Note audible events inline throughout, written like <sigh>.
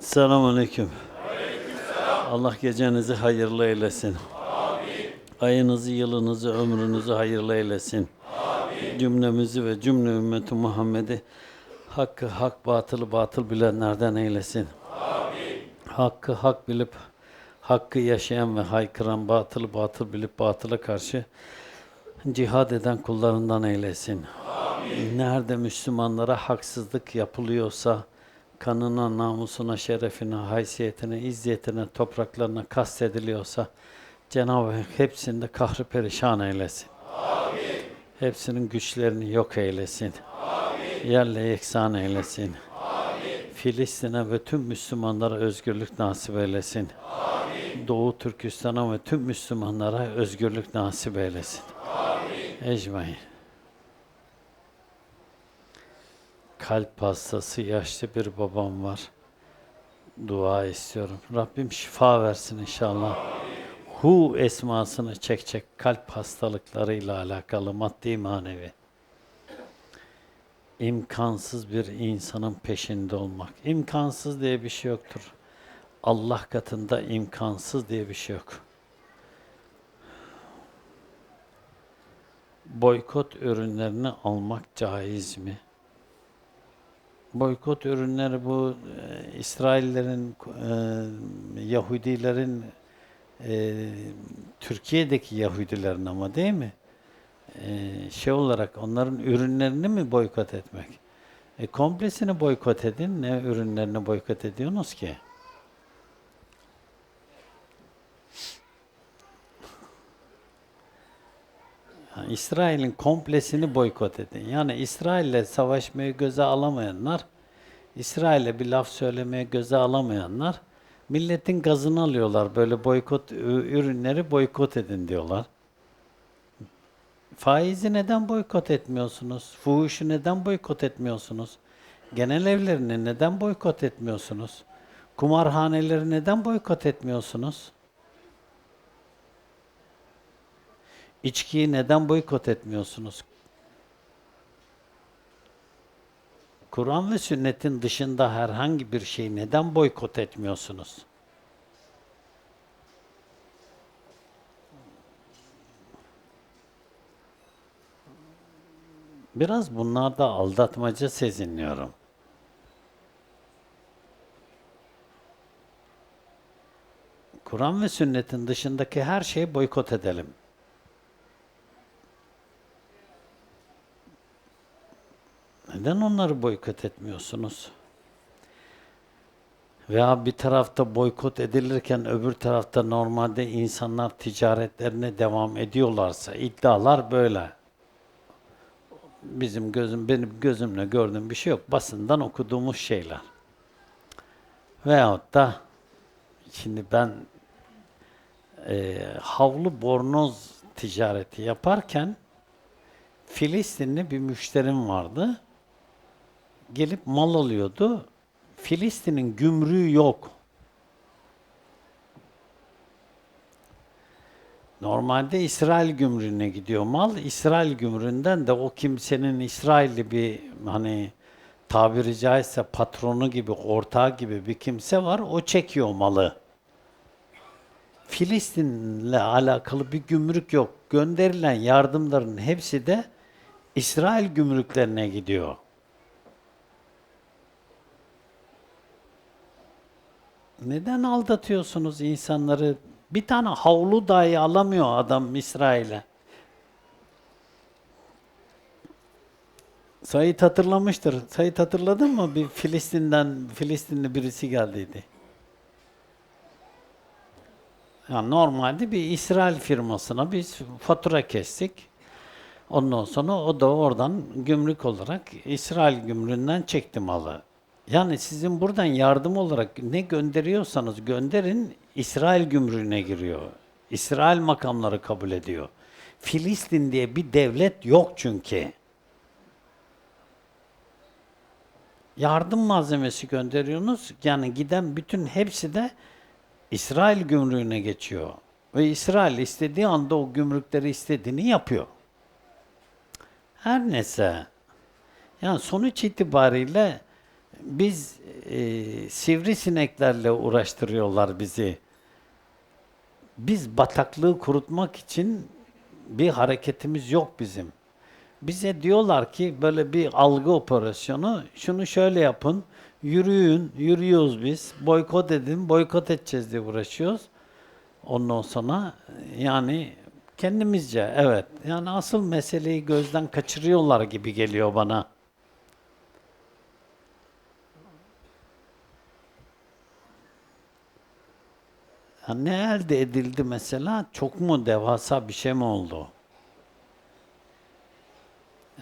Selamun Aleyküm. Allah gecenizi hayırlı eylesin. Ayınızı, yılınızı, ömrünüzü hayırlı eylesin. Cümlemizi ve cümle ümmeti Muhammed'i hakkı hak, batılı batıl bilenlerden eylesin. Hakkı hak bilip hakkı yaşayan ve haykıran, batılı batıl bilip batıla karşı cihad eden kullarından eylesin. Nerede Müslümanlara haksızlık yapılıyorsa, kanına, namusuna, şerefine, haysiyetine, izziyetine, topraklarına kastediliyorsa, Cenab-ı Hak hepsinde kahrı perişan eylesin. Hepsinin güçlerini yok eylesin. Yerle yeksan eylesin. Filistin'e ve tüm Müslümanlara özgürlük nasip eylesin. Doğu Türkistan'a ve tüm Müslümanlara özgürlük nasip eylesin. Ecmaîn. Kalp hastası yaşlı bir babam var. Dua istiyorum. Rabbim şifa versin inşallah. Hu esmasını çekecek kalp hastalıklarıyla alakalı maddi manevi. İmkansız bir insanın peşinde olmak. İmkansız diye bir şey yoktur. Allah katında imkansız diye bir şey yok. Boykot ürünlerini almak caiz mi? Boykot ürünleri bu e, İsraillerin, e, Yahudilerin, e, Türkiye'deki Yahudilerin ama değil mi? E, şey olarak onların ürünlerini mi boykot etmek? E, komplesini boykot edin. Ne ürünlerini boykot ediyorsunuz ki? İsrail'in komplesini boykot edin. Yani İsrail'le savaşmayı göze alamayanlar, İsrail'e bir laf söylemeye göze alamayanlar, milletin gazını alıyorlar. Böyle boykot ürünleri boykot edin diyorlar. Faizi neden boykot etmiyorsunuz? Fuhuşu neden boykot etmiyorsunuz? Genel evlerini neden boykot etmiyorsunuz? Kumarhaneleri neden boykot etmiyorsunuz? İçkiyi neden boykot etmiyorsunuz? Kur'an ve sünnetin dışında herhangi bir şeyi neden boykot etmiyorsunuz? Biraz bunlarda aldatmaca sezinliyorum. Kur'an ve sünnetin dışındaki her şeyi boykot edelim. Neden onları boykot etmiyorsunuz? Veya bir tarafta boykot edilirken öbür tarafta normalde insanlar ticaretlerine devam ediyorlarsa iddialar böyle. Bizim gözüm benim gözümle gördüğüm bir şey yok. Basından okuduğumuz şeyler. Veyahut da şimdi ben e, havlu bornoz ticareti yaparken Filistinli bir müşterim vardı. Gelip mal alıyordu. Filistin'in gümrüğü yok. Normalde İsrail gümrüğüne gidiyor mal. İsrail gümrüğünden de o kimsenin İsrailli bir hani tabiri caizse patronu gibi, ortağı gibi bir kimse var. O çekiyor malı. Filistin'le alakalı bir gümrük yok. Gönderilen yardımların hepsi de İsrail gümrüklerine gidiyor. Neden aldatıyorsunuz insanları? Bir tane havlu dahi alamıyor adam İsrail'e. Sayit hatırlamıştır. Sayit hatırladın mı? Bir Filistin'den Filistinli birisi geldiydi. Yani normalde bir İsrail firmasına biz fatura kestik. Ondan sonra o da oradan gümrük olarak İsrail gümrüğünden çekti malı. Yani sizin buradan yardım olarak ne gönderiyorsanız gönderin İsrail gümrüğüne giriyor. İsrail makamları kabul ediyor. Filistin diye bir devlet yok çünkü. Yardım malzemesi gönderiyorsunuz. Yani giden bütün hepsi de İsrail gümrüğüne geçiyor. Ve İsrail istediği anda o gümrükleri istediğini yapıyor. Her neyse. Yani sonuç itibariyle biz e, sivrisineklerle uğraştırıyorlar bizi. Biz bataklığı kurutmak için bir hareketimiz yok bizim. Bize diyorlar ki böyle bir algı operasyonu, şunu şöyle yapın, yürüyün, yürüyoruz biz, boykot edin, boykot edeceğiz diye uğraşıyoruz. Ondan sonra yani kendimizce evet, yani asıl meseleyi gözden kaçırıyorlar gibi geliyor bana. Ya ne elde edildi mesela? Çok mu devasa bir şey mi oldu?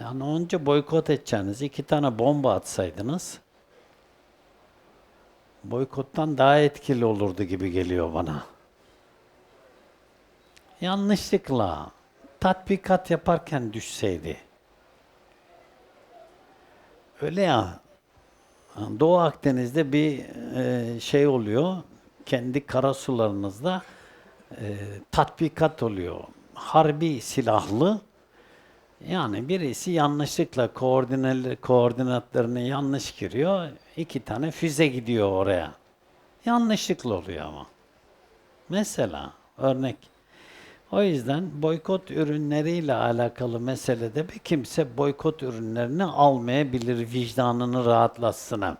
Yani önce boykot edeceğiniz iki tane bomba atsaydınız boykottan daha etkili olurdu gibi geliyor bana. Yanlışlıkla tatbikat yaparken düşseydi. Öyle ya. Doğu Akdeniz'de bir e, şey oluyor. Kendi karasularınızda e, tatbikat oluyor. Harbi silahlı yani birisi yanlışlıkla koordinatlarını yanlış giriyor. iki tane füze gidiyor oraya. Yanlışlıkla oluyor ama. Mesela örnek. O yüzden boykot ürünleriyle alakalı meselede bir kimse boykot ürünlerini almayabilir vicdanını rahatlatsın hem.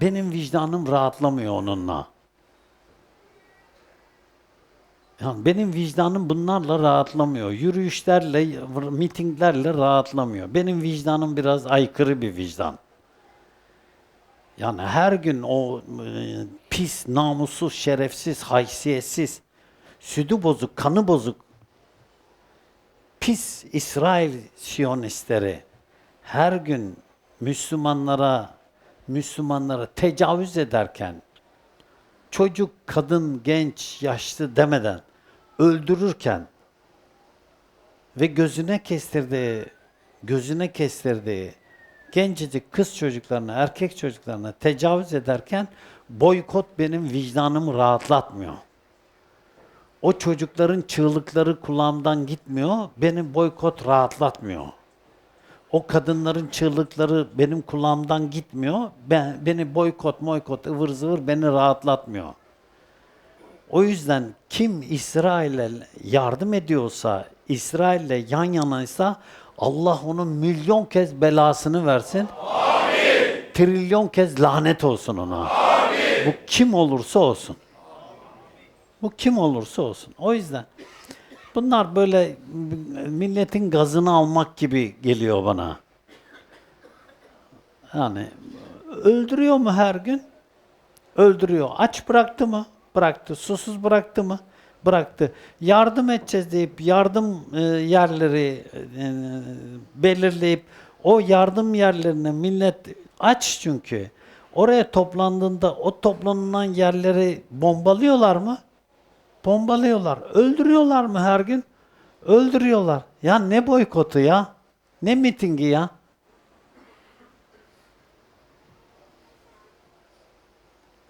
Benim vicdanım rahatlamıyor onunla. Yani benim vicdanım bunlarla rahatlamıyor. Yürüyüşlerle, mitinglerle rahatlamıyor. Benim vicdanım biraz aykırı bir vicdan. Yani her gün o e, pis, namussuz, şerefsiz, haysiyetsiz, südü bozuk, kanı bozuk, pis İsrail Siyonistleri her gün Müslümanlara Müslümanlara tecavüz ederken çocuk, kadın, genç, yaşlı demeden öldürürken ve gözüne kestirdiği, gözüne kestirdiği gencecik kız çocuklarına, erkek çocuklarına tecavüz ederken boykot benim vicdanımı rahatlatmıyor. O çocukların çığlıkları kulağımdan gitmiyor, benim boykot rahatlatmıyor. O kadınların çığlıkları benim kulağımdan gitmiyor. Ben, beni boykot, moykot, ıvır zıvır beni rahatlatmıyor. O yüzden kim İsrail'e yardım ediyorsa, İsrail'le yan yanaysa Allah onun milyon kez belasını versin. Amin. Trilyon kez lanet olsun ona. Amin. Bu kim olursa olsun. Bu kim olursa olsun. O yüzden bunlar böyle milletin gazını almak gibi geliyor bana. Yani öldürüyor mu her gün? Öldürüyor. Aç bıraktı mı? Bıraktı. Susuz bıraktı mı? Bıraktı. Yardım edeceğiz deyip yardım e, yerleri e, belirleyip o yardım yerlerine millet aç çünkü. Oraya toplandığında o toplanılan yerleri bombalıyorlar mı? Bombalıyorlar. Öldürüyorlar mı her gün? Öldürüyorlar. Ya ne boykotu ya? Ne mitingi ya?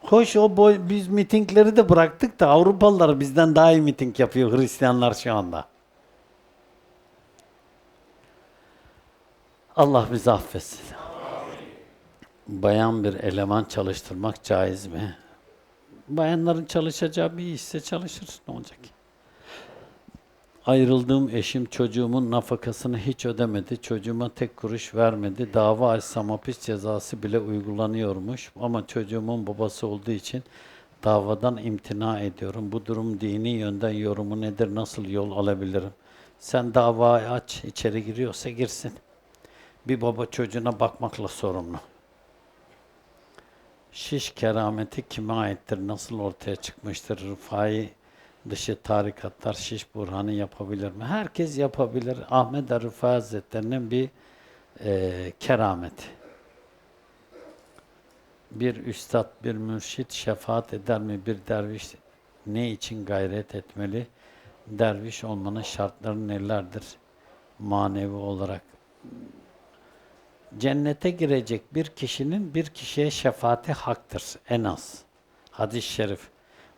Hoş o boy, biz mitingleri de bıraktık da Avrupalılar bizden daha iyi miting yapıyor Hristiyanlar şu anda. Allah bizi affetsin. Bayan bir eleman çalıştırmak caiz mi? Bayanların çalışacağı bir işse çalışır. Ne olacak? Ayrıldığım eşim çocuğumun nafakasını hiç ödemedi. Çocuğuma tek kuruş vermedi. Dava açsam hapis cezası bile uygulanıyormuş. Ama çocuğumun babası olduğu için davadan imtina ediyorum. Bu durum dini yönden yorumu nedir? Nasıl yol alabilirim? Sen davayı aç, içeri giriyorsa girsin. Bir baba çocuğuna bakmakla sorumlu. Şiş kerameti kime aittir? Nasıl ortaya çıkmıştır? Rıfai dışı tarikatlar şiş burhanı yapabilir mi? Herkes yapabilir. Ahmet Arifai Hazretleri'nin bir e, kerameti. Bir üstad, bir mürşit şefaat eder mi? Bir derviş ne için gayret etmeli? Derviş olmanın şartları nelerdir? Manevi olarak. Cennete girecek bir kişinin bir kişiye şefaati haktır en az. Hadis-i şerif.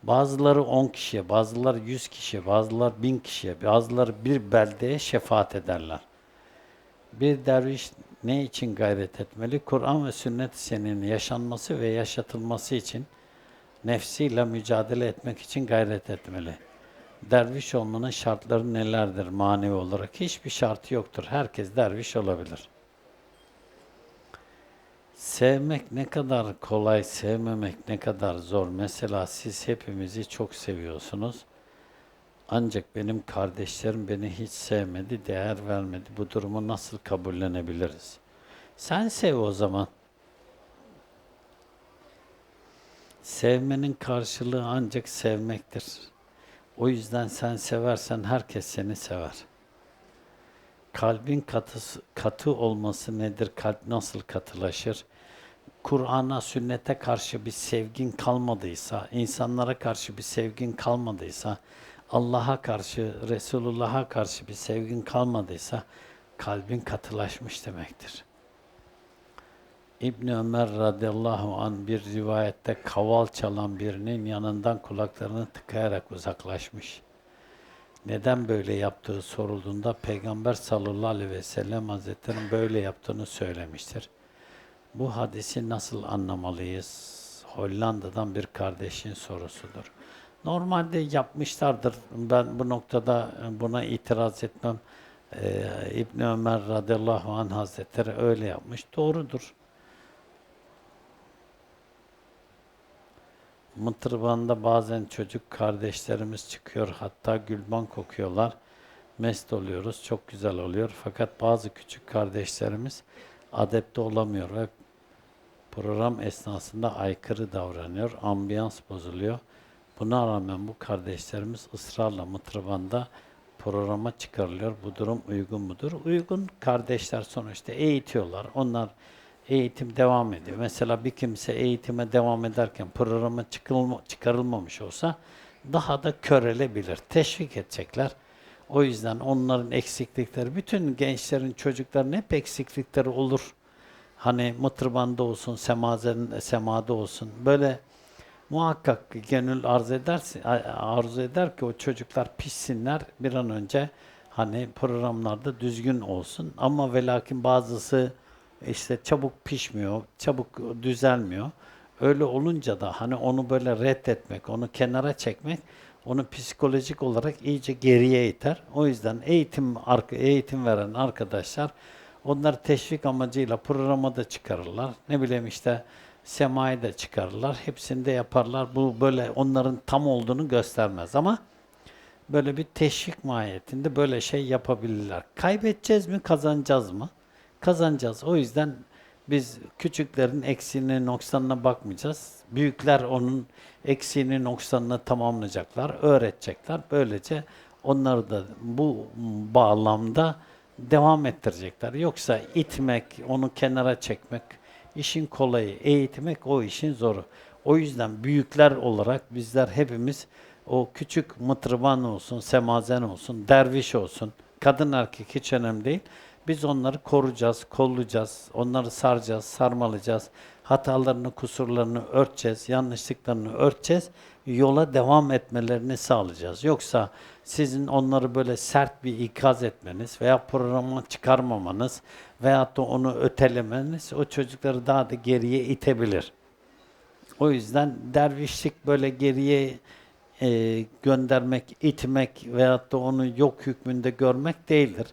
Bazıları 10 kişiye, bazıları 100 kişiye, bazıları 1000 kişiye, bazıları bir beldeye şefaat ederler. Bir derviş ne için gayret etmeli? Kur'an ve sünnet senin yaşanması ve yaşatılması için nefsiyle mücadele etmek için gayret etmeli. Derviş olmanın şartları nelerdir manevi olarak? Hiçbir şartı yoktur. Herkes derviş olabilir. Sevmek ne kadar kolay, sevmemek ne kadar zor. Mesela siz hepimizi çok seviyorsunuz. Ancak benim kardeşlerim beni hiç sevmedi, değer vermedi. Bu durumu nasıl kabullenebiliriz? Sen sev o zaman. Sevmenin karşılığı ancak sevmektir. O yüzden sen seversen herkes seni sever. Kalbin katısı, katı olması nedir? Kalp nasıl katılaşır? Kur'an'a, sünnete karşı bir sevgin kalmadıysa, insanlara karşı bir sevgin kalmadıysa, Allah'a karşı, Resulullah'a karşı bir sevgin kalmadıysa, kalbin katılaşmış demektir. İbn Ömer radıyallahu an bir rivayette kaval çalan birinin yanından kulaklarını tıkayarak uzaklaşmış. Neden böyle yaptığı sorulduğunda Peygamber sallallahu aleyhi ve sellem Hazretleri'nin böyle yaptığını söylemiştir. Bu hadisi nasıl anlamalıyız? Hollanda'dan bir kardeşin sorusudur. Normalde yapmışlardır. Ben bu noktada buna itiraz etmem. Ee, İbn Ömer radıyallahu anh hazretleri öyle yapmış. Doğrudur. Mıtırban'da bazen çocuk kardeşlerimiz çıkıyor. Hatta gülban kokuyorlar. Mest oluyoruz. Çok güzel oluyor. Fakat bazı küçük kardeşlerimiz adepte olamıyor ve program esnasında aykırı davranıyor. Ambiyans bozuluyor. Buna rağmen bu kardeşlerimiz ısrarla Mıtırban'da programa çıkarılıyor. Bu durum uygun mudur? Uygun. Kardeşler sonuçta eğitiyorlar. Onlar eğitim devam ediyor. Mesela bir kimse eğitime devam ederken programa çıkılma, çıkarılmamış olsa daha da körelebilir. Teşvik edecekler. O yüzden onların eksiklikleri, bütün gençlerin, çocukların hep eksiklikleri olur. Hani mıtırbanda olsun, semazen, semada olsun. Böyle muhakkak gönül arz ederse, arzu eder ki o çocuklar pişsinler bir an önce hani programlarda düzgün olsun. Ama ve lakin bazısı işte çabuk pişmiyor, çabuk düzelmiyor. Öyle olunca da hani onu böyle reddetmek, onu kenara çekmek onu psikolojik olarak iyice geriye iter. O yüzden eğitim eğitim veren arkadaşlar onları teşvik amacıyla programa da çıkarırlar. Ne bileyim işte semayı da çıkarırlar. Hepsini de yaparlar. Bu böyle onların tam olduğunu göstermez ama böyle bir teşvik mahiyetinde böyle şey yapabilirler. Kaybedeceğiz mi, kazanacağız mı? Kazanacağız. O yüzden biz küçüklerin eksiğine, noksanına bakmayacağız. Büyükler onun eksiğini, noksanını tamamlayacaklar, öğretecekler. Böylece onları da bu bağlamda devam ettirecekler. Yoksa itmek, onu kenara çekmek, işin kolayı, eğitmek o işin zoru. O yüzden büyükler olarak bizler hepimiz o küçük mıtırban olsun, semazen olsun, derviş olsun, kadın erkek hiç önemli değil. Biz onları koruyacağız, kollayacağız, onları saracağız, sarmalayacağız. Hatalarını, kusurlarını örteceğiz, yanlışlıklarını örteceğiz. Yola devam etmelerini sağlayacağız. Yoksa sizin onları böyle sert bir ikaz etmeniz veya programa çıkarmamanız veyahut da onu ötelemeniz o çocukları daha da geriye itebilir. O yüzden dervişlik böyle geriye e, göndermek, itmek veyahut da onu yok hükmünde görmek değildir.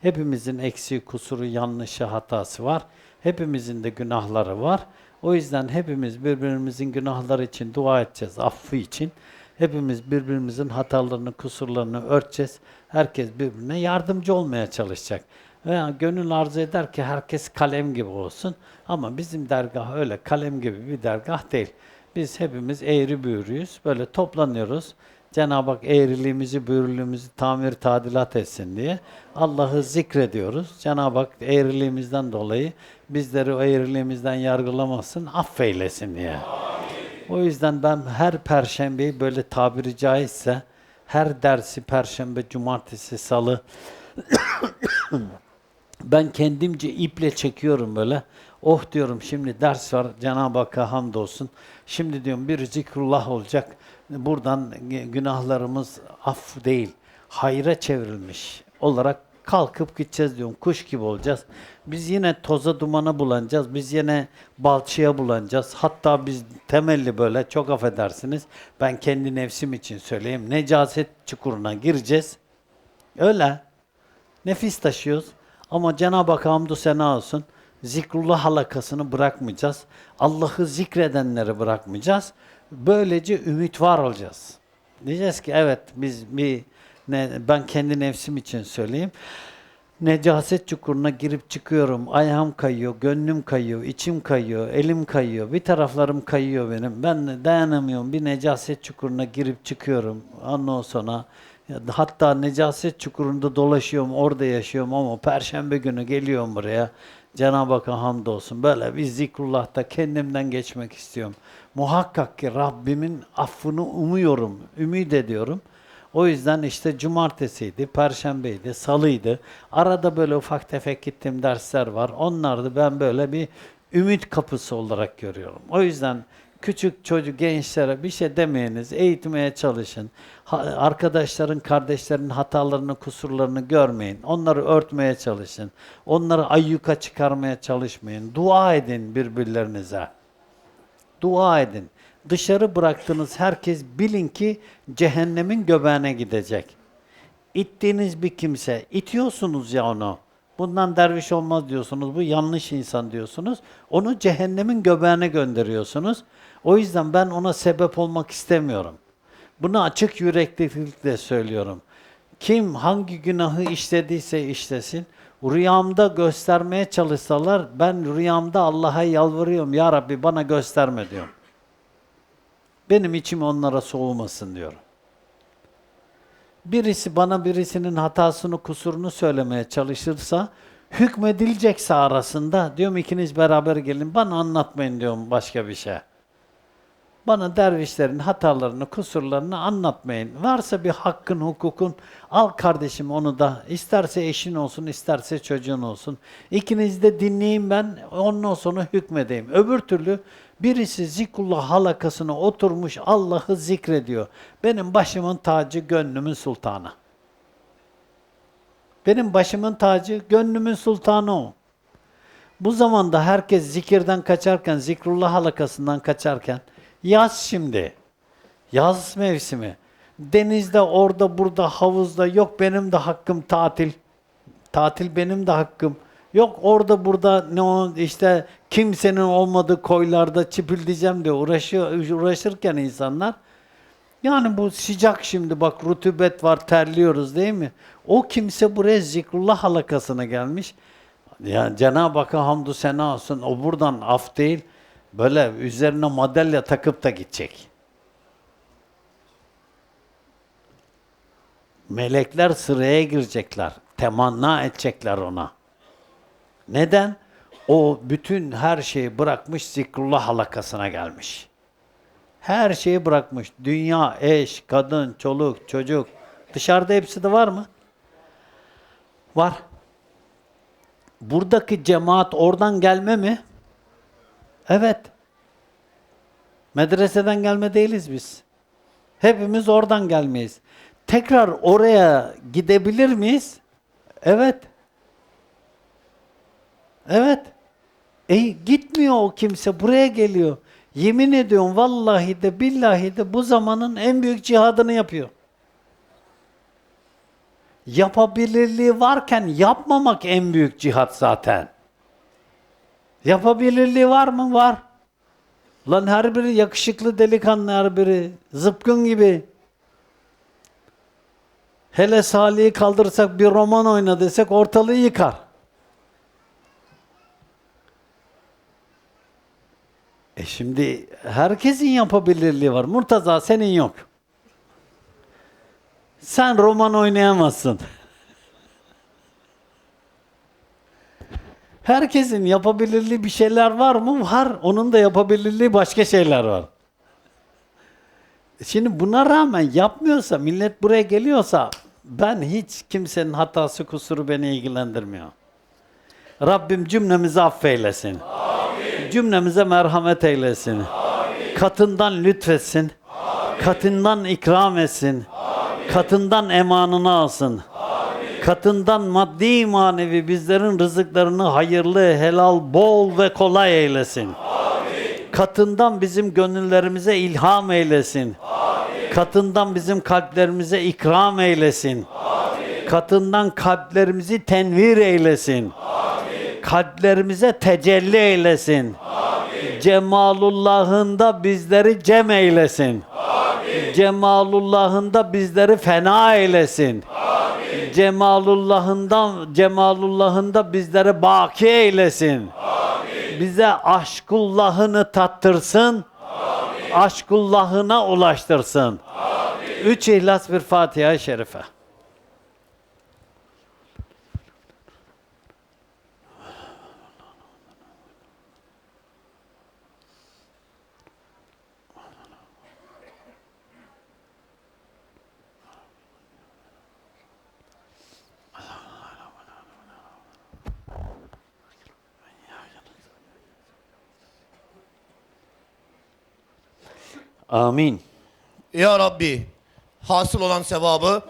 Hepimizin eksiği, kusuru, yanlışı, hatası var. Hepimizin de günahları var. O yüzden hepimiz birbirimizin günahları için dua edeceğiz, affı için. Hepimiz birbirimizin hatalarını, kusurlarını örteceğiz. Herkes birbirine yardımcı olmaya çalışacak. Veya gönül arzu eder ki herkes kalem gibi olsun. Ama bizim dergah öyle kalem gibi bir dergah değil. Biz hepimiz eğri büğrüyüz. Böyle toplanıyoruz. Cenab-ı Hak eğriliğimizi, büyürlüğümüzü tamir, tadilat etsin diye Allah'ı zikrediyoruz. Cenab-ı Hak eğriliğimizden dolayı bizleri o eğriliğimizden yargılamasın, affeylesin diye. O yüzden ben her perşembeyi böyle tabiri caizse her dersi perşembe, cumartesi, salı <coughs> ben kendimce iple çekiyorum böyle. Oh diyorum şimdi ders var Cenab-ı Hakk'a hamdolsun. Şimdi diyorum bir zikrullah olacak. Buradan günahlarımız af değil, hayra çevrilmiş olarak kalkıp gideceğiz diyorum. Kuş gibi olacağız. Biz yine toza dumana bulanacağız. Biz yine balçıya bulanacağız. Hatta biz temelli böyle çok affedersiniz. Ben kendi nefsim için söyleyeyim. Necaset çukuruna gireceğiz. Öyle. Nefis taşıyoruz. Ama Cenab-ı Hak hamdü sena olsun. Zikrullah halakasını bırakmayacağız. Allah'ı zikredenleri bırakmayacağız. Böylece ümit var olacağız. Diyeceğiz ki evet biz bir ne, ben kendi nefsim için söyleyeyim. Necaset çukuruna girip çıkıyorum. Ayağım kayıyor, gönlüm kayıyor, içim kayıyor, elim kayıyor. Bir taraflarım kayıyor benim. Ben dayanamıyorum. Bir necaset çukuruna girip çıkıyorum. Ondan sonra hatta necaset çukurunda dolaşıyorum, orada yaşıyorum ama perşembe günü geliyorum buraya. Cenab-ı Hakk'a hamdolsun. Böyle bir zikrullah'ta kendimden geçmek istiyorum. Muhakkak ki Rabbimin affını umuyorum, ümit ediyorum. O yüzden işte cumartesiydi, perşembeydi, salıydı. Arada böyle ufak tefek gittiğim dersler var. Onları da ben böyle bir ümit kapısı olarak görüyorum. O yüzden küçük çocuk gençlere bir şey demeyiniz, eğitmeye çalışın. Ha- arkadaşların, kardeşlerin hatalarını, kusurlarını görmeyin. Onları örtmeye çalışın. Onları ayyuka çıkarmaya çalışmayın. Dua edin birbirlerinize. Dua edin. Dışarı bıraktığınız herkes bilin ki cehennemin göbeğine gidecek. İttiğiniz bir kimse, itiyorsunuz ya onu. Bundan derviş olmaz diyorsunuz, bu yanlış insan diyorsunuz. Onu cehennemin göbeğine gönderiyorsunuz. O yüzden ben ona sebep olmak istemiyorum. Bunu açık yüreklilikle söylüyorum. Kim hangi günahı işlediyse işlesin, rüyamda göstermeye çalışsalar, ben rüyamda Allah'a yalvarıyorum, Ya Rabbi bana gösterme diyorum. Benim içim onlara soğumasın diyorum. Birisi bana birisinin hatasını, kusurunu söylemeye çalışırsa, hükmedilecekse arasında, diyorum ikiniz beraber gelin, bana anlatmayın diyorum başka bir şey. Bana dervişlerin hatalarını, kusurlarını anlatmayın. Varsa bir hakkın, hukukun, al kardeşim onu da. İsterse eşin olsun, isterse çocuğun olsun. İkiniz de dinleyin ben, ondan sonra hükmedeyim. Öbür türlü birisi zikrullah halakasına oturmuş Allah'ı zikrediyor. Benim başımın tacı, gönlümün sultanı. Benim başımın tacı, gönlümün sultanı o. Bu zamanda herkes zikirden kaçarken, zikrullah halakasından kaçarken, yaz şimdi, yaz mevsimi, denizde, orada, burada, havuzda, yok benim de hakkım tatil, tatil benim de hakkım, yok orada, burada, ne o, işte kimsenin olmadığı koylarda çipildeyeceğim diye uğraşıyor, uğraşırken insanlar, yani bu sıcak şimdi bak rutubet var terliyoruz değil mi? O kimse buraya zikrullah halakasına gelmiş. Yani Cenab-ı Hakk'a hamdü sena olsun. O buradan af değil. Böyle üzerine madalya takıp da gidecek. Melekler sıraya girecekler. Temanna edecekler ona. Neden? O bütün her şeyi bırakmış zikrullah halakasına gelmiş. Her şeyi bırakmış. Dünya, eş, kadın, çoluk, çocuk. Dışarıda hepsi de var mı? Var. Buradaki cemaat oradan gelme mi? Evet. Medreseden gelme değiliz biz. Hepimiz oradan gelmeyiz. Tekrar oraya gidebilir miyiz? Evet. Evet. E gitmiyor o kimse, buraya geliyor. Yemin ediyorum vallahi de billahi de bu zamanın en büyük cihadını yapıyor. Yapabilirliği varken yapmamak en büyük cihat zaten. Yapabilirliği var mı? Var. Lan her biri yakışıklı delikanlı her biri. Zıpkın gibi. Hele Salih'i kaldırsak bir roman oyna desek ortalığı yıkar. E şimdi herkesin yapabilirliği var. Murtaza senin yok. Sen roman oynayamazsın. Herkesin yapabilirliği bir şeyler var mı? Var. Onun da yapabilirliği başka şeyler var. Şimdi buna rağmen yapmıyorsa, millet buraya geliyorsa ben hiç kimsenin hatası kusuru beni ilgilendirmiyor. Rabbim cümlemizi affeylesin. Cümlemize merhamet eylesin. Katından lütfetsin. Katından ikram etsin. Katından emanını alsın. Katından maddi manevi bizlerin rızıklarını hayırlı, helal, bol ve kolay eylesin. Katından bizim gönüllerimize ilham eylesin. Katından bizim kalplerimize ikram eylesin. Katından kalplerimizi tenvir eylesin. Kalplerimize tecelli eylesin. Cemalullah'ında bizleri cem eylesin. Cemalullah'ında bizleri fena eylesin. Cemalullah'ından Cemalullah'ında bizleri baki eylesin. Bize aşkullahını tattırsın. Aşkullahına ulaştırsın. Üç ihlas bir Fatiha-i Şerife. Amin. Ya Rabbi hasıl olan sevabı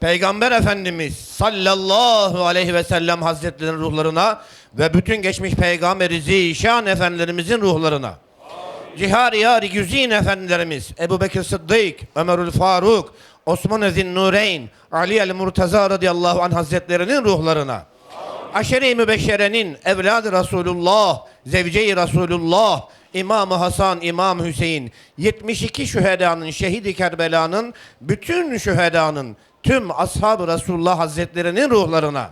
Peygamber Efendimiz sallallahu aleyhi ve sellem hazretlerinin ruhlarına ve bütün geçmiş peygamberi zişan efendilerimizin ruhlarına. Cihar yari güzin efendilerimiz Ebu Bekir Sıddık, Ömerül Faruk, Osman Ezin Nureyn, Ali el Murtaza radıyallahu anh hazretlerinin ruhlarına. Aşere-i Mübeşşere'nin evladı Resulullah, zevce-i Resulullah, İmam Hasan, İmam Hüseyin, 72 şühedanın, şehidi Kerbela'nın, bütün şühedanın, tüm ashab-ı Resulullah Hazretlerinin ruhlarına.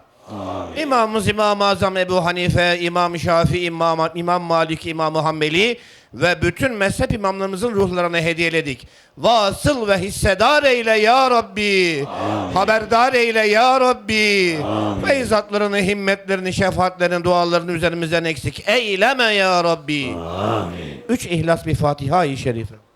İmamımız İmam-ı Azam Ebu Hanife, İmam Şafii, İmam, İmam Malik, İmam Hanbeli ve bütün mezhep imamlarımızın ruhlarına hediyeledik. Vasıl ve hissedar eyle ya Rabbi. Haberdar eyle ya Rabbi. Feyzatlarını, himmetlerini, şefaatlerini, dualarını üzerimizden eksik eyleme ya Rabbi. Üç ihlas bir Fatiha-i Şerife.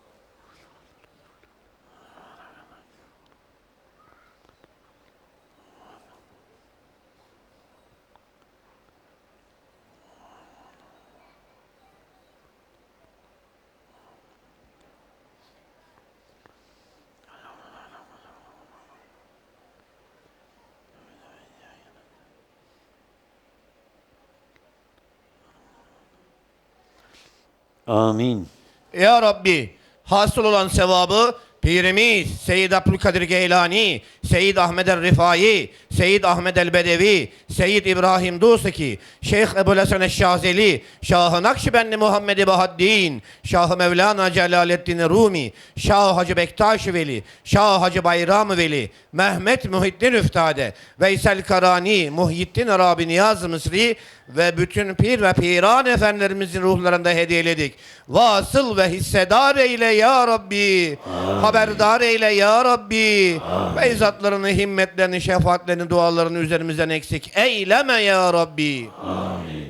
Amin. Ya Rabbi hasıl olan sevabı Pirimiz Seyyid Abdülkadir Geylani, Seyyid Ahmed el Rifai, Seyyid Ahmed el Bedevi, Seyyid İbrahim Dusaki, Şeyh Ebu Hasan Eşşazeli, Şah-ı Nakşibendi Muhammed Bahaddin, Şah-ı Mevlana Celaleddin Rumi, Şah Hacı Bektaş Veli, Şah Hacı Bayram Veli, Mehmet Muhittin Üftade, Veysel Karani, Muhyiddin Arabi Niyaz Mısri ve bütün pir ve piran efendilerimizin ruhlarında hediyeledik. Vasıl ve hissedar eyle ya Rabbi. Haberdar eyle ya Rabbi. Feyzatlarını, himmetlerini, şefaatlerini, dualarını üzerimizden eksik eyleme ya Rabbi.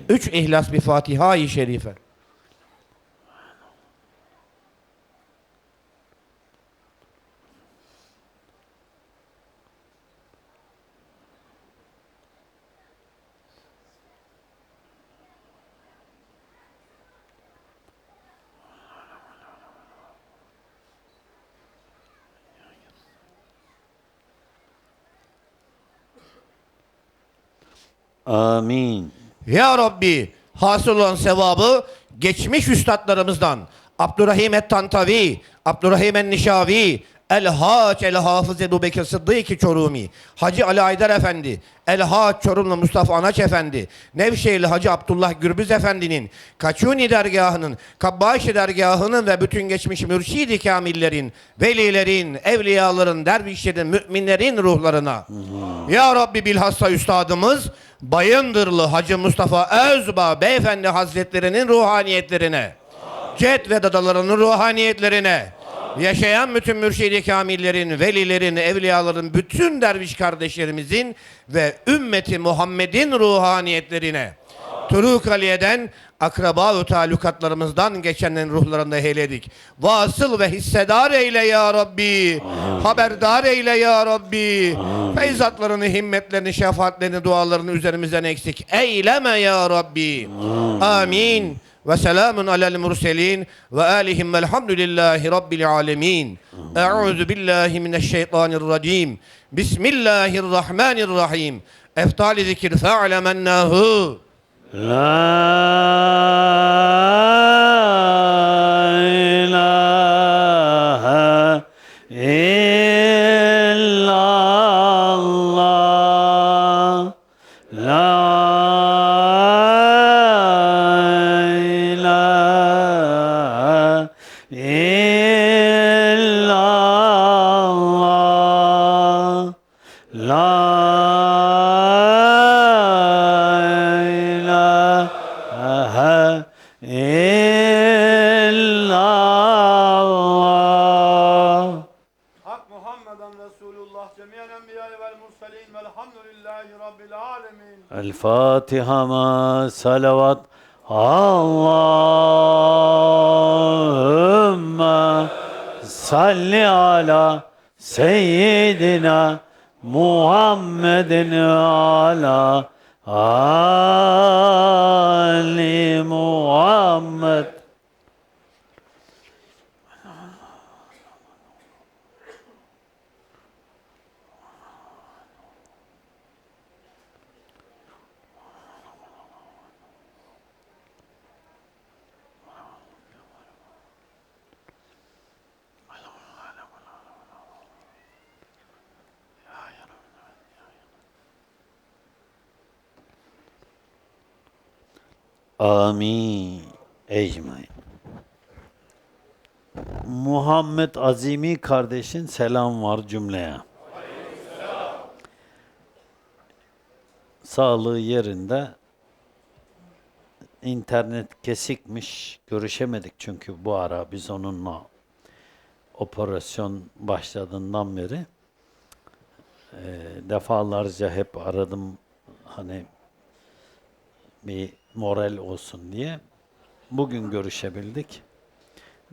Üç ihlas bir Fatiha-i Şerife. Amin. Ya Rabbi hasıl olan sevabı geçmiş üstadlarımızdan Abdurrahim et-Tantavi, Abdurrahim en-Nişavi, El-Haç El-Hafız Ebu Bekir Sıddık Çorumi, Hacı Ali Aydar Efendi, El-Haç Çorumlu Mustafa Anaç Efendi, Nevşehirli Hacı Abdullah Gürbüz Efendi'nin, Kaçuni dergahının, Kabbaşi dergahının ve bütün geçmiş mürşidi kamillerin, velilerin, evliyaların, dervişlerin, müminlerin ruhlarına. Ya Rabbi bilhassa üstadımız Bayındırlı Hacı Mustafa Özbağ Beyefendi Hazretlerinin ruhaniyetlerine, Ced ve dadalarının ruhaniyetlerine, yaşayan bütün mürşidi kamillerin, velilerin, evliyaların, bütün derviş kardeşlerimizin ve ümmeti Muhammed'in ruhaniyetlerine, Turuk Aliye'den akraba ve talukatlarımızdan geçenlerin ruhlarında heyledik. Vasıl ve hissedar eyle ya Rabbi. Haberdar eyle ya Rabbi. Feyzatlarını, himmetlerini, şefaatlerini, dualarını üzerimizden eksik eyleme ya Rabbi. Amin. Ve selamun alel murselin ve alihim velhamdülillahi rabbil alemin. Euzu billahi mineşşeytanirracim. Bismillahirrahmanirrahim. Eftali zikir fe'lemennahu. La Muhammeden Resulullah cemiyen enbiya vel murselin velhamdülillahi rabbil alemin. El Fatiha ma salavat Allahümme salli ala seyyidina Muhammedin ala ali Muhammed Amin. Ecmain. Muhammed Azimi kardeşin selam var cümleye. Sağlığı yerinde. İnternet kesikmiş. Görüşemedik çünkü bu ara biz onunla operasyon başladığından beri defalarca hep aradım hani bir moral olsun diye. Bugün görüşebildik.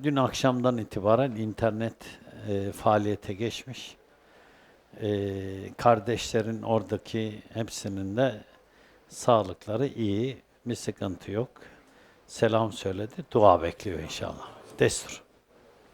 Dün akşamdan itibaren internet e, faaliyete geçmiş. E, kardeşlerin oradaki hepsinin de sağlıkları iyi, bir sıkıntı yok. Selam söyledi, dua bekliyor inşallah. Destur.